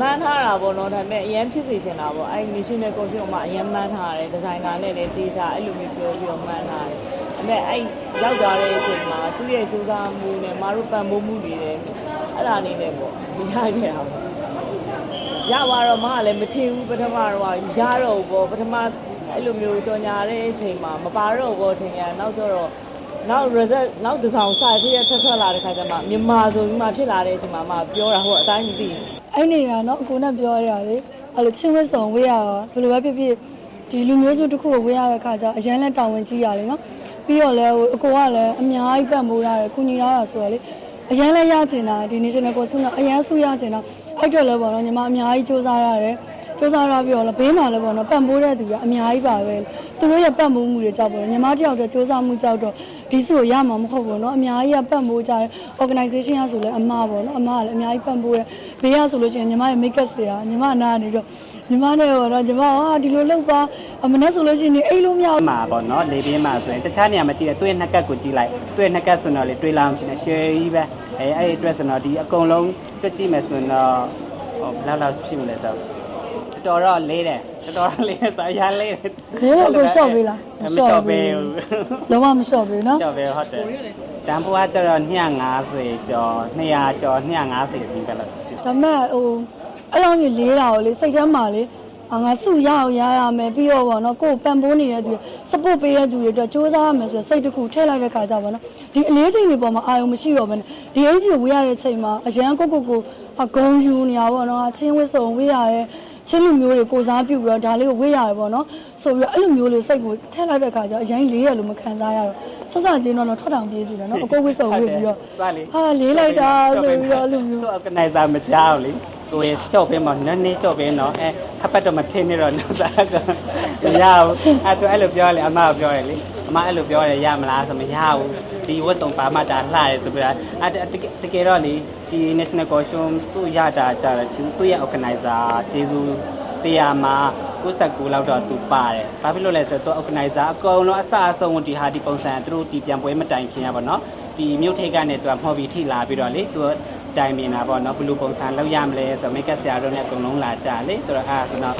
မှန်းထားတာပေါ့နော်ဒါပေမဲ့အရင်ဖြစ်စေချင်တာပေါ့အဲ့ national costume မှာအရင်မှန်းထားတယ်ဒီဇိုင်နာနဲ့လည်းတေးစားအဲ့လိုမျိုးပြောပြီးတော့မှန်းထားတယ်ဒါပေမဲ့အဲ့ရောက်သွားတဲ့အချိန်မှာသူ့ရဲ့စူးစမ်းမှုနဲ့မတို့ပံ့ပိုးမှုတွေလည်းအဲ့ဒါနေနဲ့ပေါ့မရခဲ့တာပေါ့ရသွားတော့မကလည်းမထင်ဘူးပထမတော့ရတော့ဘောပထမအဲ့လိုမျိုးကြော်ညာတဲ့အချိန်မှာမပါတော့ဘောထင်ရနောက်ဆိုတော့နောက် result နောက်တစ်ဆောင်စာပြည့်ရထက်ထွက်လာတဲ့ခါကျမှမြန်မာဆိုပြီးမှဖြစ်လာတဲ့အချိန်မှာမှပြောတာဟိုအတိုင်းမသိဘူး အဲ့နေတာနော်အကိုနဲ့ပြောရတာလေအဲ့လိုချင်းဝတ်ဆောင်ဝေးရတာဘယ်လိုပဲဖြစ်ဖြစ်ဒီလူမျိုးစုတစ်ခုကိုဝေးရတဲ့ခါကျအရန်လဲတောင်းဝင်ကြီးရတယ်နော်ပြီးတော့လဲဟိုအကိုကလည်းအများကြီးပတ်မိုးရတယ်ကုညီရတာဆိုတော့လေအရန်လဲရချင်တာဒီ national costume ကအရန်ဆူရချင်တာအဲ့အတွက်လဲပေါ့နော်ညီမအများကြီးစူးစမ်းရတယ်စူးစမ်းရပြီးတော့လဲဘေးမှာလဲပေါ့နော်ပတ်မိုးတဲ့သူကအများကြီးပါပဲသူတို့ရဲ့ပတ်မိုးမှုတွေကြောင့်ပေါ့ညီမတယောက်တည်းစူးစမ်းမှုကြောင့်တော့ ဒီစုကိုရမှာမဟုတ်ဘူးနော်အများကြီးကပတ်မိုးကြတယ် organization ရဆိုလဲအမပေါ့နော်အမကလည်းအများကြီးပတ်မိုးတယ်ဘေးရဆိုလို့ရှိရင်ညီမရဲ့ make up ဆရာညီမနာနေတော့ညီမနဲ့တော့ညီမဟာဒီလိုလုပ်ပါအမနဲ့ဆိုလို့ရှိရင်အိတ်လို့မရဘူးမှာပေါ့နော်လေပြင်းမှာဆိုရင်တခြားနေရာမှာကြည့်တယ်သူ့ရဲ့နှစ်ကတ်ကိုကြည့်လိုက်သူ့ရဲ့နှစ်ကတ်ဆိုတော့လေတွေးလာအောင်ချင်းရှယ်ကြီးပဲအဲအဲ့ဒီအတွက်ဆိုတော့ဒီအကုန်လုံးတွက်ကြည့်မယ်ဆိုရင်တော့ဟောဘယ်လောက်လောက်ဖြစ်မလဲဆိုတော်တော်တော့လေးတယ် တော်တော်တော့လေးတယ်ဆိုအရာလေးတယ်လေးတော့ကိုလျှော့ပေးလားမလျှော့ပေးဘူးလုံးဝမလျှော့ပေးနော်လျှော့ပေးဟုတ်တယ်တန်ဖိုးကကျတော့250ကျော်200ကျော်250ဒီကလောက်ရှိဒါပေမဲ့ဟိုအဲ့လိုမျိုးလေးတာကိုလေစိတ်ထဲမှာလေအာငါစုရအောင်ရရမယ်ပြီးတော့ဗောနော်ကိုယ်ပံ့ပိုးနေတဲ့သူ support ပေးတဲ့သူတွေအတွက်စူးစမ်းရမယ်ဆိုစိတ်တစ်ခုထည့်လိုက်တဲ့ခါကျဗောနော်ဒီအလေးချိန်တွေပေါ်မှာအာရုံမရှိတော့ဘဲနဲ့ဒီအင်ဂျီကိုဝေးရတဲ့ချိန်မှာအရန်ကိုကိုကိုအဂုံယူနေရဗောနော်ချင်းဝစ်စုံဝေးရတယ် ချင်းလူမျိုးတွေကိုစားပြုတ်ပြီးတော့ဒါလေးကိုဝေးရတယ်ဗောနော်ဆိုပြီးတော့အဲ့လိုမျိုးလေးစိတ်ကိုထည့်လိုက်တဲ့ခါကျအရင်လေးရလို့မခံစားရတော့ဆက်စချင်းတော့ထွက်တောင်ပြေးပြီနော်အကိုဝစ်စုံဝေးပြီးတော့သွားလေဟာလေးလိုက်တာဆိုပြီးတော့အဲ့လိုမျိုးသူ organizer မကြောက်လေကိုယ်ရှော့ပေးမှနည်းနည်းရှော့ပေးတော့အဲခပ်ပတ်တော့မထင်းနေတော့နောက်သားကမရဘူးအဲသူအဲ့လိုပြောလေအမကပြောရလေအမအဲ့လိုပြောရရမလားဆိုမရဘူး ဒီဝတ်တုံပါမှဒါလှရဲဆိုပြီးတော့အဲတကယ်တော့လေဒီ national costume သူ့ရတာကြတယ်သူ့ရဲ့ organizer ကျေးဇူးတရားမှာ69လောက်တော့သူပါတယ်။ဘာဖြစ်လို့လဲဆိုတော့သူ organizer အကုန်လုံးအစအဆုံးဒီဟာဒီပုံစံသူတို့ဒီပြန်ပွဲမတိုင်ခင်ရပါတော့။ဒီမြို့ထိပ်ကနေသူကမှော်ပြီးထိလာပြီးတော့လေသူတိုင်မြင်တာပေါ့နော်ဘယ်လိုပုံစံလောက်ရမလဲဆိုတော့ make up ဆရာတို့နဲ့အကုန်လုံးလာကြလေဆိုတော့အဲဆိုတော့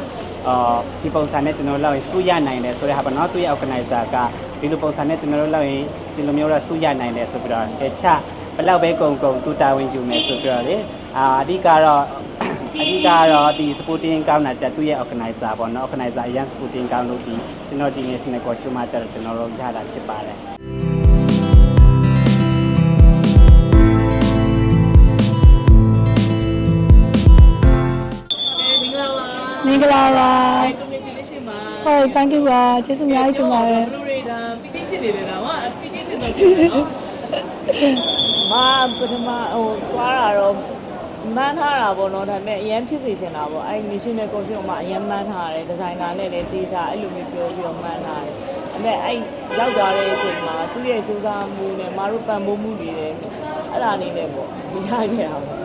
အော်ဒီပုံစံနဲ့ကျွန်တော်လောက်ရင်စူးရနိုင်တယ်ဆိုတဲ့ဟာပေါ့နော်သူရဲ့ organizer က ဒီလိုပုံစံနဲ့ကျွန်တော်တို့လောက်ရင်ဒီလိုမျိုးတော့စူးရနိုင်တယ်ဆိုပြီးတော့အဲချဘယ်လောက်ပဲကုန်ကုန်သူတာဝန်ယူမယ်ဆိုပြီးတော့လေအာအဓိကတော့အဓိကတော့ဒီ sporting ကောင်းတာကြသူ့ရဲ့ organizer ပေါ့နော် organizer အရင် sporting ကောင်းလို့ဒီကျွန်တော်ဒီ national costume မှာကျတော့ကျွန်တော်တို့ရတာဖြစ်ပါတယ်မင်္ဂလာပါမင်္ဂလာပါ congratulation ပါဟုတ် thank you ပါကျေးဇူးအများကြီးတင်ပါတယ် ဘလူတွေဒါပီတိဖြစ်နေတယ်လားဟာပီတိဖြစ်တော့ဖြစ်တယ်နော်မပထမဟိုသွားတာတော့မှန်းထားတာပေါ့နော်ဒါပေမဲ့အရင်ဖြစ်စေချင်တာပေါ့အဲ့ national costume မှာအရင်မှန်းထားတယ်ဒီဇိုင်နာနဲ့လည်းတေးစားအဲ့လိုမျိုးပြောပြီးတော့မှန်းထားတယ်ဒါပေမဲ့အဲ့ရောက်သွားတဲ့အချိန်မှာသူ့ရဲ့စူးစမ်းမှုနဲ့မတို့ပံ့ပိုးမှုတွေလည်းအဲ့ဒါနေနဲ့ပေါ့မရခဲ့တာပေါ့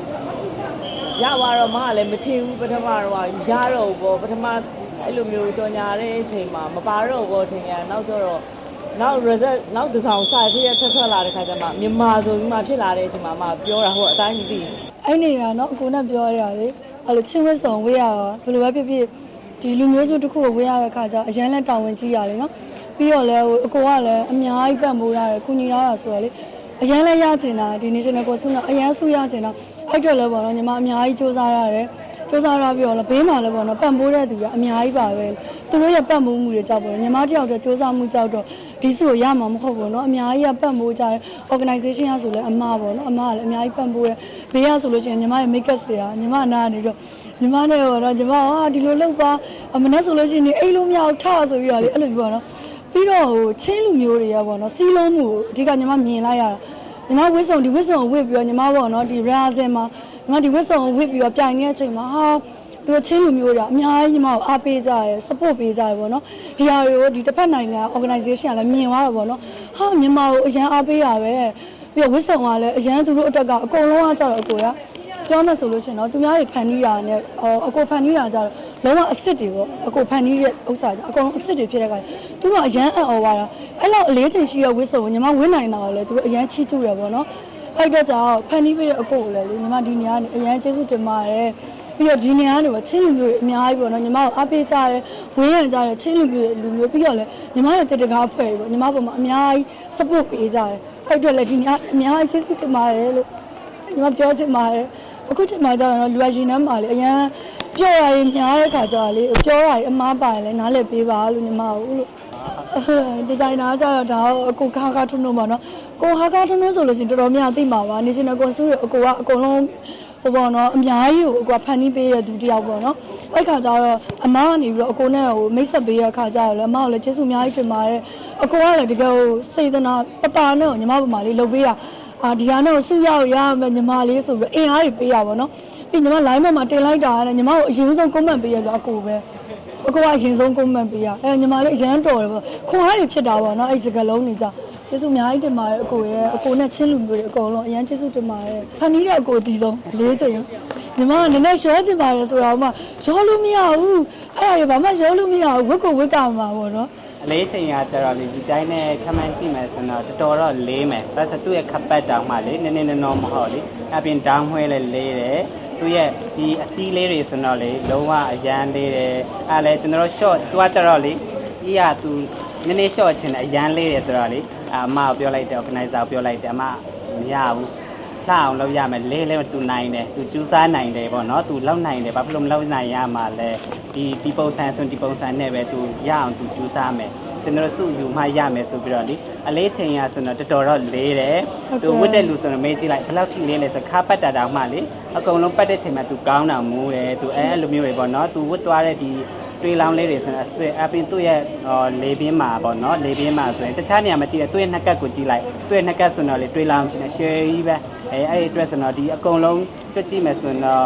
ရသွားတော့မကလည်းမထင်ဘူးပထမတော့ရတော့ဘောပထမအဲ့လိုမျိုးကြော်ညာတဲ့အချိန်မှာမပါတော့ဘောထင်ရနောက်ဆိုတော့ နောက် result နောက်တစ်ဆောင်စာပြည့်ရထက်ထွက်လာတဲ့ခါကျမှမြန်မာဆိုပြီးမှဖြစ်လာတဲ့အချိန်မှာမှပြောတာဟိုအတိုင်းမသိဘူးအဲ့နေတာနော်အကိုနဲ့ပြောရတာလေအဲ့လိုချင်းဝတ်ဆောင်ဝေးရတာဘယ်လိုပဲဖြစ်ဖြစ်ဒီလူမျိုးစုတစ်ခုကိုဝေးရတဲ့ခါကျအရန်လဲတောင်းဝင်ကြီးရတယ်နော်ပြီးတော့လဲဟိုအကိုကလည်းအများကြီးပတ်မိုးရတယ်ကုညီရတာဆိုတော့လေအရန်လဲရချင်တာဒီ national costume ကအရန်ဆူရချင်တာအဲ့အတွက်လဲပေါ့နော်ညီမအများကြီးစူးစမ်းရတယ်စူးစမ်းရပြီးတော့လဲဘေးမှာလဲပေါ့နော်ပတ်မိုးတဲ့သူကအများကြီးပါပဲ သူတို့ရဲ့ပတ်မိုးမှုတွေကြောင့်ပေါ့ညီမတယောက်တည်းစူးစမ်းမှုကြောင့်တော့ဒီစုကိုရမှာမဟုတ်ဘူးနော်အများကြီးကပတ်မိုးကြတယ် organization ရဆိုလဲအမပေါ့နော်အမကလည်းအများကြီးပတ်မိုးတယ်ဘေးရဆိုလို့ရှိရင်ညီမရဲ့ make up ဆရာညီမနာနေတော့ညီမနဲ့တော့ညီမဟာဒီလိုလုပ်ပါအမနဲ့ဆိုလို့ရှိရင်အိတ်လို့မရအောင်ထဆိုပြီးတော့လေအဲ့လိုပြောတော့ပြီးတော့ဟိုချင်းလူမျိုးတွေကပေါ့နော်စီးလုံးမှုအဓိကညီမမြင်လိုက်ရတာညီမဝစ်စုံဒီဝစ်စုံကိုဝစ်ပြီးတော့ညီမပေါ့နော်ဒီ rehearsal မှာညီမဒီဝစ်စုံကိုဝစ်ပြီးတော့ပြိုင်နေတဲ့အချိန်မှာဟာ သူချင်းလူမျိုးတွေအများကြီးညီမကိုအားပေးကြတယ် support ပေးကြတယ်ပေါ့နော်ဒီဟာတွေကိုဒီတစ်ဖက်နိုင်ငံ organization ကလည်းမြင်သွားတယ်ပေါ့နော်ဟာမြန်မာကိုအရန်အားပေးရပဲပြီးတော့ဝစ်စုံကလည်းအရန်သူတို့အတက်ကအကုန်လုံးကကြတော့အကိုရပြောမယ်ဆိုလို့ရှိရင်တော့သူများတွေဖန်တီးတာနဲ့အကိုဖန်တီးတာကြတော့လုံးဝအစ်စ်တွေပေါ့အကိုဖန်တီးတဲ့ဥစ္စာကြအကုန်လုံးအစ်စ်တွေဖြစ်တဲ့အခါသူတို့ကအရန်အံ့ဩသွားတာအဲ့လောက်အလေးချိန်ရှိတဲ့ဝစ်စုံကိုညီမဝင်းနိုင်တာကိုလည်းသူတို့အရန်ချီးကျူးတယ်ပေါ့နော်အဲ့တော့ကြောင့်ဖန်တီးပေးတဲ့အကိုကိုလည်းလေညီမဒီနေရာကနေအရန်ကျေးဇူးတင်ပါတယ် ပြီးတော့ဒီနေရာကနေပေါ့ချင်းလူမျိုးတွေအများကြီးပေါ့နော်ညီမကိုအားပေးကြတယ်ဝင်းရံကြတယ်ချင်းလူမျိုးတွေလူမျိုးပြီးတော့လည်းညီမရဲ့တတကားဖွဲ့ပေါ့ညီမပေါ်မှာအများကြီး support ပေးကြတယ်အဲ့အတွက်လည်းဒီနေရာအများကြီးကျေးဇူးတင်ပါတယ်လို့ညီမပြောချင်ပါတယ်အခုချိန်မှာကျတော့လူရရှင်နှမ်းမှာလေအရန်ပြောရရင်များတဲ့ခါကျတော့လေပြောရရင်အမားပါရင်လည်းနားလည်ပေးပါလို့ညီမကိုလို့ဒီဇိုင်နာကျတော့ဒါအကိုခါခါထွန်းထွန်းပါနော်ကိုခါခါထွန်းထွန်းဆိုလို့ရှိရင်တော်တော်များသိမှာပါ National Consul ရဲ့အကိုကအကုန်လုံး ဟိုပေါ့နော်အများကြီးကိုအကိုကဖန်တီးပေးတဲ့သူတစ်ယောက်ပေါ့နော်အဲ့ခါကျတော့အမကနေပြီးတော့အကိုနဲ့ဟိုမိတ်ဆက်ပေးတဲ့ခါကျတော့လည်းအမကလည်းကျေးဇူးအများကြီးတင်ပါတယ်အကိုကလည်းတကယ်ဟိုစေတနာပတာနဲ့ညီမပေါ်မှာလေးလုပ်ပေးတာအာဒီဟာနဲ့ဆုရောက်ရမယ်ညီမလေးဆိုပြီးအင်အားတွေပေးရပါတော့ပြီးညီမ line မှာတင်လိုက်တာနဲ့ညီမကိုအရင်ဆုံး comment ပေးရဆိုအကိုပဲအကိုကအရင်ဆုံး comment ပေးရအဲညီမလေးအရန်တော်တယ်ပေါ့ခွန်အားတွေဖြစ်တာပေါ့နော်အဲ့ဒီစကလုံးတွေကြောင့် ကျေးဇူးအများကြီးတင်ပါတယ်အကိုရဲ့အကိုနဲ့ချင်းလူမျိုးတွေအကုန်လုံးအရန်ကျေးဇူးတင်ပါတယ်ခဏီးတဲ့အကိုဒီဆုံးလေးချိန်ညီမကနည်းနည်းရှောတင်ပါတယ်ဆိုတော့မှရောလို့မရဘူးအဲ့ဒါတွေဘာမှရောလို့မရဘူးဝက်ကိုဝက်ကမှာပေါ့နော်အလေးချိန်ကကျတော့လေဒီတိုင်းနဲ့ခမန်းကြည့်မယ်ဆိုတော့တော်တော်တော့လေးမယ်ဒါဆိုသူ့ရဲ့ခပ်ပတ်တောင်မှလေနည်းနည်းနော်နော်မဟုတ်လေအပြင်တောင်းမွှဲလဲလေးတယ်သူ့ရဲ့ဒီအသီးလေးတွေဆိုတော့လေလုံးဝအရန်လေးတယ်အဲလဲကျွန်တော်တို့ short သူကကျတော့လေကြီးကသူနည်းနည်း short ချင်တယ်အရန်လေးတယ်ဆိုတော့လေ အမကိုပြောလိုက်တယ် organizer ကိုပြောလိုက်တယ်အမမရဘူးစအောင်လုပ်ရမယ်လေးလေးသူနိုင်တယ်သူကြိုးစားနိုင်တယ်ပေါ့နော်သူလောက်နိုင်တယ်ဘာဖြစ်လို့မလောက်နိုင်ရမှာလဲဒီဒီပုံစံဆိုဒီပုံစံနဲ့ပဲသူရအောင်သူကြိုးစားမယ်ကျွန်တော်စုယူမှရမယ်ဆိုပြီးတော့လေအလေးချိန်ရဆိုတော့တော်တော်တော့လေးတယ်သူဝတ်တဲ့လူဆိုတော့မေးကြည့်လိုက်ဘယ်လောက်ထိလေးလဲဆိုခါပတ်တာတောင်မှလေအကုန်လုံးပတ်တဲ့ချိန်မှာသူကောင်းတာမူးတယ်သူအဲလိုမျိုးတွေပေါ့နော်သူဝတ်သွားတဲ့ဒီ တွေးလောင်းလေးတွေဆိုတော့အစစ်အပင်သူ့ရဲ့လေပင်းမှာပေါ့နော်လေပင်းမှာဆိုရင်တခြားနေရာမှာကြည့်တယ်သူ့ရဲ့နှက်ကတ်ကိုကြည့်လိုက်သူ့ရဲ့နှက်ကတ်ဆိုတော့လေတွေးလောင်းချင်တယ်ရှယ်ကြီးပဲအဲအဲ့ဒီအတွက်ဆိုတော့ဒီအကုန်လုံးတွက်ကြည့်မယ်ဆိုတော့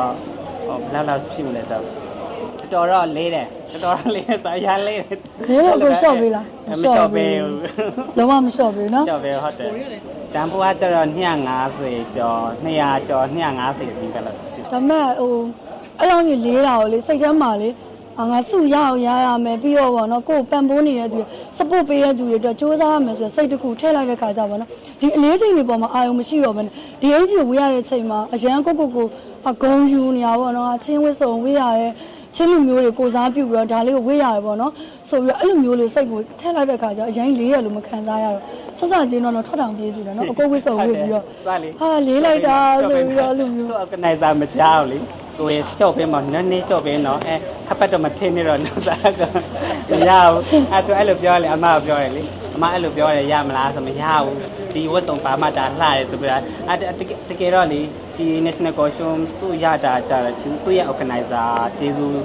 ဟောဘယ်လောက်လောက်ဖြစ်မလဲဆိုတော့တော်တော့လေးတယ်တော်တော်လေးတယ်ဆိုအရန်လေးတယ်လေးတော့ကိုလျှော့ပေးလားမလျှော့ပေးဘူးလုံးဝမလျှော့ပေးဘူးနော်လျှော့ပေးဟုတ်တယ်တန်ဖိုးကကျတော့250ကျော်200ကျော်250ဒီကလောက်ရှိတယ်ဒါပေမဲ့ဟိုအဲ့လိုမျိုးလေးတာကိုလေစိတ်ထဲမှာလေအာ ငါစုရအောင်ရရမယ်ပြီးတော့ဗောနော်ကိုယ်ပံပိုးနေတဲ့သူတွေ support ပေးတဲ့သူတွေအတွက်စူးစမ်းရမယ်ဆိုတော့စိတ်တစ်ခုထည့်လိုက်တဲ့ခါကျဗောနော်ဒီအလေးချိန်တွေပေါ်မှာအာရုံမရှိတော့ဘဲနဲ့ဒီအိတ်ကြီးကိုဝေးရတဲ့ချိန်မှာအရန်ကိုကိုကိုအဂုံယူနေရဗောနော်ချင်းဝစ်စုံဝေးရတယ်ချင်းလူမျိုးတွေကိုစားပြုတ်ပြီးတော့ဒါလေးကိုဝေးရတယ်ဗောနော်ဆိုပြီးတော့အဲ့လိုမျိုးလေးစိတ်ကိုထည့်လိုက်တဲ့ခါကျအရင်လေးရလို့မခံစားရတော့ဆက်စချင်းတော့ထွက်တောင်ပြေးကြည့်တယ်နော်အကိုဝစ်စုံဝေးပြီးတော့ဟာလေးလိုက်တာဆိုပြီးတော့အဲ့လိုမျိုးသူ organizer မကြောက်လေ ကိုယ်ရှော့ပေးမှာနည်းနည်းရှော့ပေးတော့အဲခပ်ပတ်တော့မထင်းနေတော့နောက်သားကမရဘူးအဲသူအဲ့လိုပြောလေအမကပြောတယ်လေအမအဲ့လိုပြောတယ်ရမလားဆိုမရဘူးဒီဝတ်တုံပါမတာလှတယ်ဆိုပြီးတော့အဲတကယ်တော့လေဒီ national costume သူ့ရတာကြတယ်သူ့ရဲ့ organizer ကျေးဇူး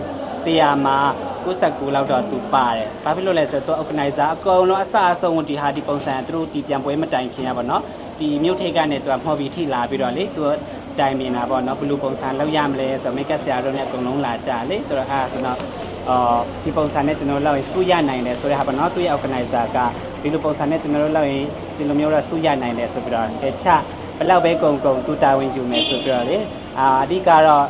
တရားမှာ69လောက်တော့သူပါတယ်။ဘာဖြစ်လို့လဲဆိုတော့သူ organizer အကုန်လုံးအစအဆုံးဒီဟာဒီပုံစံသူတို့ဒီပြန်ပွဲမတိုင်ခင်ရပါတော့။ဒီမြို့ထိပ်ကနေသူကမှော်ပြီးထိလာပြီးတော့လေသူ တိုင်မြင်တာပေါ့နော်ဘယ်လိုပုံစံလောက်ရမလဲဆိုတော့ make up ဆရာတို့နဲ့အကုန်လုံးလာကြလေဆိုတော့အဲဆိုတော့အော်ဒီပုံစံနဲ့ကျွန်တော်လောက်ရင်စူးရနိုင်တယ်ဆိုတဲ့ဟာပေါ့နော်သူရဲ့ organizer ကဒီလိုပုံစံနဲ့ကျွန်တော်တို့လောက်ရင်ဒီလိုမျိုးတော့စူးရနိုင်တယ်ဆိုပြီးတော့တခြားဘယ်လောက်ပဲကုန်ကုန်သူတာဝန်ယူမယ်ဆိုပြီးတော့လေအာအဓိကတော့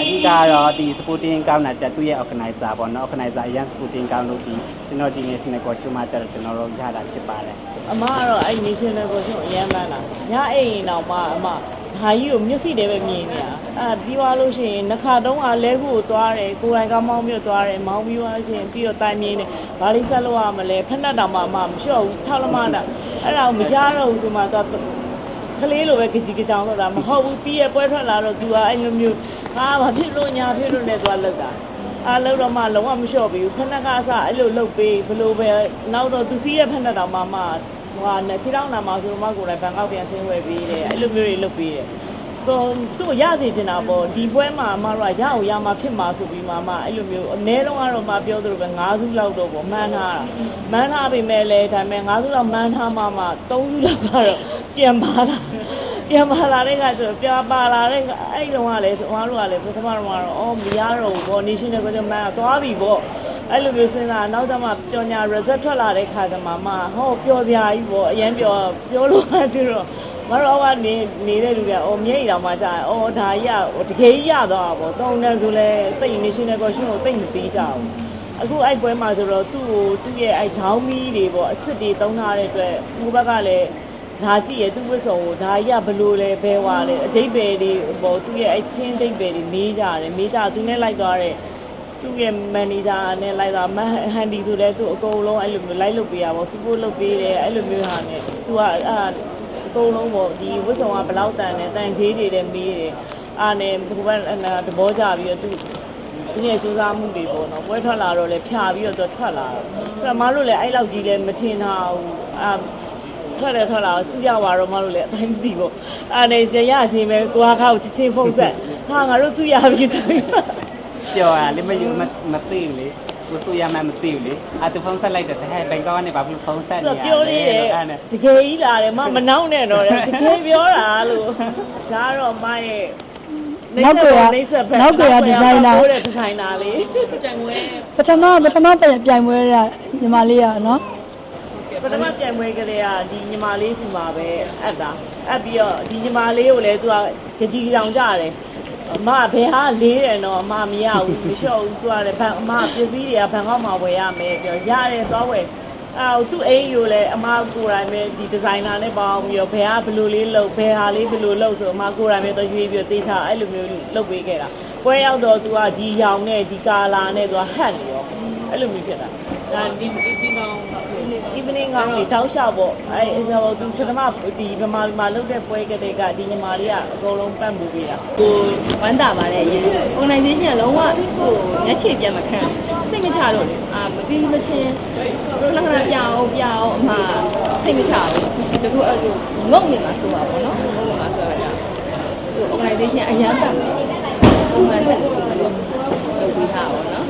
အဓိကတော့ဒီ supporting ကောင်းတာကြသူ့ရဲ့ organizer ပေါ့နော် organizer အရင် supporting ကောင်းလို့ဒီကျွန်တော်ဒီ national costume မှာကျတော့ကျွန်တော်တို့ရတာဖြစ်ပါတယ်အမကတော့အဲ့ national costume အရင်မှန်းတာညအိမ်ရင်တော့မှအမ ဟာကြီးကိုမျက်စိတည်းပဲမြင်နေရအဲပြီးသွားလို့ရှိရင်နှခါတုံးကလဲခုကိုသွားတယ်ကိုယ်တိုင်ကမောင်းပြီးတော့သွားတယ်မောင်းပြီးသွားရှင်ပြီးတော့တိုင်မြင်တယ်ဘာလို့ဆက်လို့ရမလဲဖက်နှက်တောင်မှမမလျှော့ဘူး၆လမတာအဲ့ဒါကိုမရတော့ဘူးဒီမှာသွားကလေးလိုပဲကြည်ကြောင်တော့တာမဟုတ်ဘူးပြီးရပွဲထွက်လာတော့သူကအဲ့လိုမျိုးဟာဘာဖြစ်လို့ညာဖြစ်လို့နဲ့သွားလောက်တာအားလုံးတော့မှလုံးဝမလျှော့ဘူးဖက်နှက်ကအစအဲ့လိုလှုပ်ပေးဘလို့ပဲနောက်တော့သူစီးရဲ့ဖက်နှက်တောင်မှမှ ဟိုဟာနဲ့ခြေထောက်နာမှာဆိုတော့မှကိုယ်တိုင်ဘန်ကောက်ပြန်ဆင်းဝယ်ပေးတယ်အဲ့လိုမျိုးတွေလုတ်ပေးတယ်တော့သူ့ရစီတင်တာပေါ့ဒီပွဲမှာအမတို့ကရအောင်ရမှာဖြစ်မှာဆိုပြီးမှအမအဲ့လိုမျိုးအနည်းတော့ကတော့မပြောသလိုပဲ9စုလောက်တော့ပေါ့မှန်းထားတာမှန်းထားပေမဲ့လည်းဒါပေမဲ့9စုလောက်မှန်းထားမှမှ3စုလောက်ကတော့ပြန်ပါလာပြန်ပါလာတဲ့ခါကျတော့ပြန်ပါလာတဲ့အဲ့တုန်းကလည်းကျွန်တော်တို့ကလည်းပထမတော့ကတော့အော်မရတော့ဘူးပေါ့ national ကမှန်းသွားပြီပေါ့ အဲ့လိုမျိုးစဉ်းစားနောက်ကျမှကြော်ညာ result ထွက်လာတဲ့ခါကျမှမှဟောပျော်စရာကြီးပေါ့အရင်ပျော်ပြောလို့မှကျတော့မတော်ကနေနေတဲ့လူကအော်မျက်ရည်တော်မှကြာတယ်အော်ဒါကြီးကတကယ်ကြီးရသွားတာပေါ့တောင်းတယ်ဆိုလဲစိတ် national costume ကိုသိမ့်မပေးကြဘူးအခုအဲ့ပွဲမှာဆိုတော့သူ့ကိုသူ့ရဲ့အဲ့ခေါင်းမီးတွေပေါ့အစ်စ်တွေတုံးထားတဲ့အတွက်ဟိုဘက်ကလည်းဒါကြည့်ရသူ့ဝတ်စုံကိုဒါကြီးကဘလို့လဲဘဲဝါလဲအတိတ်ပဲတွေဟိုသူ့ရဲ့အချင်းအတိတ်ပဲတွေမေးကြတယ်မေးကြသူနဲ့လိုက်သွားတဲ့ သူ့ရဲ့မန်နေဂျာနဲ့လိုက်သွားမဟန်ဒီဆိုလဲသူ့အကုန်လုံးအဲ့လိုမျိုးလိုက်လုပ်ပေးရပါဘောစပို့လုပ်ပေးတယ်အဲ့လိုမျိုးဟာနဲ့သူကအဲ့ဒါအကုန်လုံးပေါ့ဒီဝတ်စုံကဘယ်လောက်တန်လဲတန်ကြီးတွေလည်းမေးတယ်အားနဲ့ဘုဘသဘောကြပြီးတော့သူသူရဲ့စူးစမ်းမှုတွေပေါ့နော်ပွဲထွက်လာတော့လေဖြာပြီးတော့ထွက်လာတော့အဲ့တော့မတို့လည်းအဲ့လောက်ကြီးလည်းမထင်တာဘူးအာထွက်တယ်ထွက်လာသူရပါတော့မလို့လေအတိုင်းမသိဘူးအဲ့ဒါရရချင်းပဲကိုဟာကိုချစ်ချင်းဖုန်းဆက်ဟာငါတို့သူရပြီသူ ပြောရလေမယူမမသိဘူးလေကိုသူရမှမသိဘူးလေအတူဖုန်းဆက်လိုက်တယ်ဟဲ့ဘန်ကောက်ကနေဘာလို့ဖုန်းဆက်နေရလဲပြောလေးတယ်အဲ့နဲ့တကယ်ကြီးလာတယ်မမနှောင်းနဲ့တော့တယ်တကယ်ပြောတာလို့ဒါတော့မရဲ့နောက်ကရနောက်ကရဒီဇိုင်နာကိုတဲ့ဒီဇိုင်နာလေးတန်ငွေပထမပထမပြပြိုင်ပွဲရညီမလေးရနော်ပထမပြိုင်ပွဲကလေးကဒီညီမလေးစီမှာပဲအပ်တာအပ်ပြီးတော့ဒီညီမလေးကိုလည်းသူကကြကြီးတောင်ကြတယ် အမဘယ်ဟာလေးတယ်နော်အမမရဘူးမလျှော့ဘူးသူကလည်းဘန်အမပစ္စည်းတွေကဘန်ကောက်မှာဝယ်ရမယ်ပြောရတယ်သွားဝယ်အော်သူ့အိမ်ကိုလည်းအမကိုယ်တိုင်ပဲဒီဒီဇိုင်နာနဲ့ပေါင်းပြီးတော့ဘယ်ဟာဘယ်လိုလေးလုပ်ဘယ်ဟာလေးဘယ်လိုလုပ်ဆိုအမကိုယ်တိုင်ပဲတော့ရွေးပြီးတော့တေးချအဲ့လိုမျိုးလုပ်ပေးခဲ့တာပွဲရောက်တော့သူကဒီရောင်နဲ့ဒီကာလာနဲ့သူကဟတ်နေရောအဲ့လိုမျိုးဖြစ်တာ ဒါဒီဒီကောင် evening ကောင်းလေးတောက်လျှောက်ပေါ့အဲဟိုသူပထမဒီဗမာပြည်မှာလုပ်တဲ့ပွဲကလေးကဒီညီမလေးကအကုန်လုံးပတ်မှုပေးတာကိုဝမ်းတာပါတယ်အရင် organization ကလုံးဝဟိုမျက်ခြေပြတ်မခံစိတ်မချလို့လေအာမပြီးမချင်းခဏခဏပြအောင်ပြအောင်အမစိတ်မချဘူးတကူအဲ့လိုငုံနေမှာဆိုတာပေါ့နော်ငုံနေမှာဆိုတော့ဟို organization အရန်ပတ်ပုံမှန်တက်လို့ဆိုပြီးတော့လုပ်ပြီးထားပါတော့နော်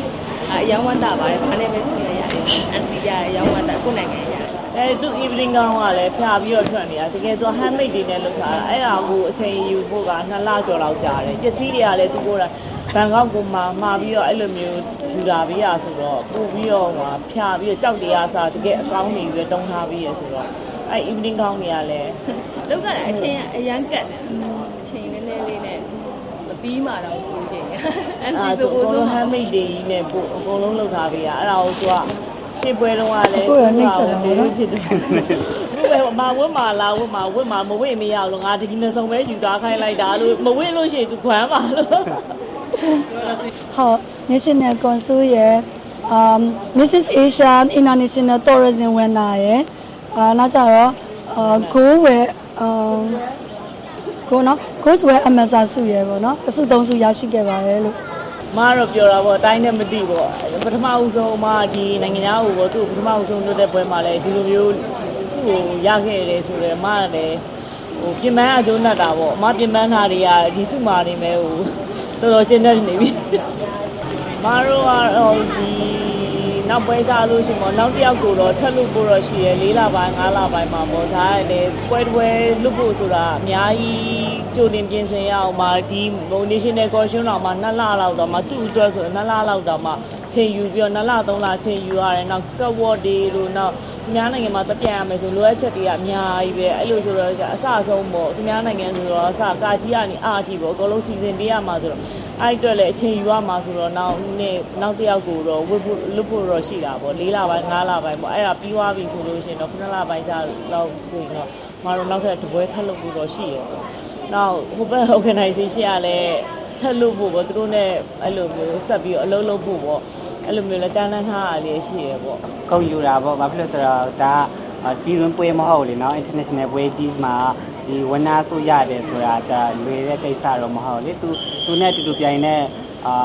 အာအရန်ဝမ်းတာပါတယ်ဘာနဲ့ပဲဆင်ရရတယ်အန်တီရအရန်ဝမ်းတာကိုယ်နိုင်ငံရအဲသူ evening ကောင်းကလည်းဖြာပြီးတော့ထွက်နေတာတကယ်ဆို handmade တွေနဲ့လုပ်ထားတာအဲ့ဒါကိုအချိန်ယူဖို့က2လကျော်လောက်ကြာတယ်ပစ္စည်းတွေကလည်းသူကိုယ်တိုင်ဘန်ကောက်ကိုမှာမှာပြီးတော့အဲ့လိုမျိုးယူတာပေးရဆိုတော့ပို့ပြီးတော့ဟိုဖြာပြီးတော့ကြောက်တရားစားတကယ်အကောင်းနေပြီးတော့တုံးထားပြီးရဆိုတော့အဲ့ evening ကောင်းတွေကလည်းလောက်ကလည်းအချိန်ကအရန်ကတ်တယ်အချိန်နည်းနည်းလေးနဲ့မပြီးမှတော့ဆိုရင် အန်အာတီသူဆိုအကုန်ဆိုလုံး handmade တွေကြီးနဲ့ပို့အကုန်လုံးလုပ်ထားပေးရအဲ့ဒါကိုသူကရှင်းပွဲတုန်းကလည်းအခုရနှိမ့်ဆက်တာပေါ့နော်ဖြစ်တယ်ဘယ်မှာဝတ်မှာလားဝတ်မှာဝတ်မှာမဝတ်မရအောင်လို့ငါဒီနေ့ဆုံးပဲယူသွားခိုင်းလိုက်တာလို့မဝတ်လို့ရှိရင်သူခွမ်းပါလို့ဟုတ် National Council ရဲ့အာ Mrs. Asia International Tourism Winner ရဲ့အာနောက်ကြတော့အာ Go ဝယ်အာ Go နော် Go ဝယ် Amazon စုရယ်ပေါ့နော်အစုသုံးစုရရှိခဲ့ပါတယ်လို့မကတော့ပြောတာပေါ့အတိုင်းနဲ့မသိပေါ့ပထမဦးဆုံးမှဒီနိုင်ငံသားကိုပေါ့သူ့ပထမဦးဆုံးလုပ်တဲ့ပွဲမှာလည်းဒီလိုမျိုးသူ့ကိုရခဲ့တယ်ဆိုတော့မကလည်းဟိုပြင်ပန်းအကျိုးနဲ့တာပေါ့အမပြင်ပန်းတာတွေကဒီစုမာနေမဲ့ဟိုတော်တော်ကျင်းနေနေပြီမတို့ကတော့ဒီ နောက်ပွဲကြလို့ရှိရင်ပေါ့နောက်တစ်ယောက်ကိုတော့ထပ်လို့ပို့တော့ရှိရ၄လပိုင်း၅လပိုင်းမှာပေါ့ဒါကလည်းပွဲတစ်ပွဲလွတ်ဖို့ဆိုတာအများကြီးကြိုတင်ပြင်ဆင်ရအောင်ပါဒီဟို national costume တော့မှ2လလောက်တော့မှသူ့အတွက်ဆို2လလောက်တော့မှချိန်ယူပြီးတော့2လ3လချိန်ယူရတယ်နောက်ကတ်ဝတ်တွေလို့နောက် သူများနိုင်ငံမှာတပြန်ရမယ်ဆိုလိုအပ်ချက်တွေကအများကြီးပဲအဲ့လိုဆိုတော့အစအဆုံးပေါ့သူများနိုင်ငံဆိုတော့အစကာကြီးကနေအားကြီးပေါ့အကုန်လုံးစီစဉ်ပေးရမှာဆိုတော့အဲ့အတွက်လည်းအချိန်ယူရမှာဆိုတော့နောက်နေ့နောက်တစ်ယောက်ကိုတော့ဝတ်ဖို့လွတ်ဖို့တော့ရှိတာပေါ့၄လပိုင်း၅လပိုင်းပေါ့အဲ့ဒါပြီးသွားပြီဆိုလို့ရှိရင်တော့9လပိုင်းကျတော့ဆိုရင်တော့မတော်နောက်ထပ်တပွဲထပ်လုပ်ဖို့တော့ရှိရပေါ့နောက်ဟိုဘက် organization ကလည်းထပ်လုပ်ဖို့ပေါ့သူတို့ ਨੇ အဲ့လိုမျိုးဆက်ပြီးတော့အလုပ်လုပ်ဖို့ပေါ့ အဲ့လိုမျိုးလည်းတန်းတန်းထားရလေးရှိရပေါ့ကုန်ယူတာပေါ့ဘာဖြစ်လို့ဆိုတော့ဒါပြည်တွင်းပွဲမဟုတ်လေနော် international ပွဲကြီးမှာဒီဝနာဆိုရတယ်ဆိုတာဒါလွယ်တဲ့ကိစ္စတော့မဟုတ်လေသူသူနဲ့အတူတူပြိုင်တဲ့အာ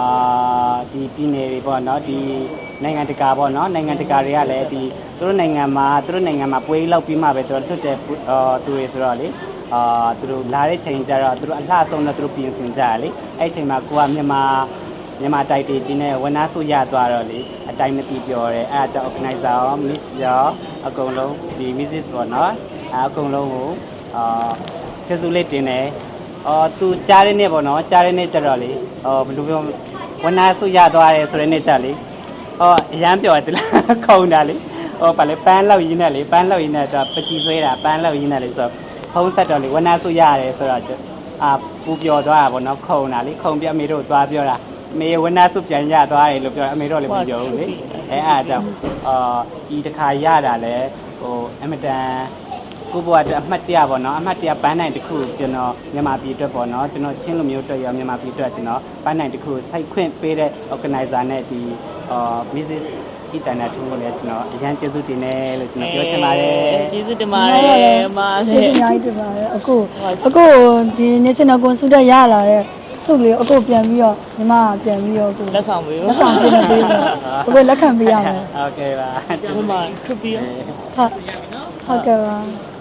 ဒီပြည်နယ်တွေပေါ့နော်ဒီနိုင်ငံတကာပေါ့နော်နိုင်ငံတကာတွေကလည်းဒီသူတို့နိုင်ငံမှာသူတို့နိုင်ငံမှာပွဲလောက်ပြီးမှပဲသူတို့လွတ်တဲ့အာသူတွေဆိုတော့လေအာသူတို့လာတဲ့ချိန်ကျတော့သူတို့အလှဆုံးတော့သူတို့ပြင်ဆင်ကြရလေအဲ့ချိန်မှာကိုကမြန်မာ မြန်မာတိုက်တေကြီးနဲ့ဝနာဆိုရသွားတော့လေအတိုင်းမသိပြောတယ်အဲ့ဒါကြောင့် organizer ရော miss ရောအကုန်လုံးဒီ mrs ပေါ့နော်အဲ့အကုန်လုံးကိုအာကျေးဇူးလေးတင်တယ်အော်သူကြားတဲ့နေ့ပေါ့နော်ကြားတဲ့နေ့ကျတော့လေအော်ဘယ်လိုပြောဝနာဆိုရသွားတယ်ဆိုတဲ့နေ့ကျလေဟောအရန်ပြောတယ်လားခုံတာလေဟောဗာလေပန်းလောက်ရင်းနဲ့လေပန်းလောက်ရင်းနဲ့တော့ပကြည်ဆွဲတာပန်းလောက်ရင်းနဲ့လေဆိုတော့ဖုံးဆက်တော့လေဝနာဆိုရတယ်ဆိုတော့အာပူပြောသွားတာပေါ့နော်ခုံတာလေခုံပြအမေတို့သွားပြောတာ မေဝနာစုပြန်ရသွားတယ်လို့ပြောအမေတော့လည်းမပြောဘူးလေအဲအားကြောင့်အာဒီတစ်ခါရတာလဲဟိုအမတန်ကိုဘွားအတွက်အမှတ်တရပေါ့နော်အမှတ်တရပန်းနိုင်တစ်ခုကျွန်တော်မြန်မာပြည်အတွက်ပေါ့နော်ကျွန်တော်ချင်းလူမျိုးအတွက်ရောမြန်မာပြည်အတွက်ကျွန်တော်ပန်းနိုင်တစ်ခုစိုက်ခွင့်ပေးတဲ့ organizer နဲ့ဒီအာ Mrs. ဤတန်တဲ့ထုံးကိုလည်းကျွန်တော်အရန်ကျေးဇူးတင်တယ်လို့ကျွန်တော်ပြောချင်ပါတယ်ကျေးဇူးတင်ပါတယ်အမကျေးဇူးအများကြီးတင်ပါတယ်အခုအခုဒီ National Consultant ရလာတဲ့ စုလေးအခုပြန်ပြီးတော့ညီမကပြန်ပြီးတော့အခု လက်ဆောင်ပေး လက်ဆောင်ပေးနေပေးမယ်အခုလက်ခံပေးရမယ် โอเคပါ ကျွန်တော်မှထပ်ပြီး ဟုတ်ဟုတ်ကဲ့ပါ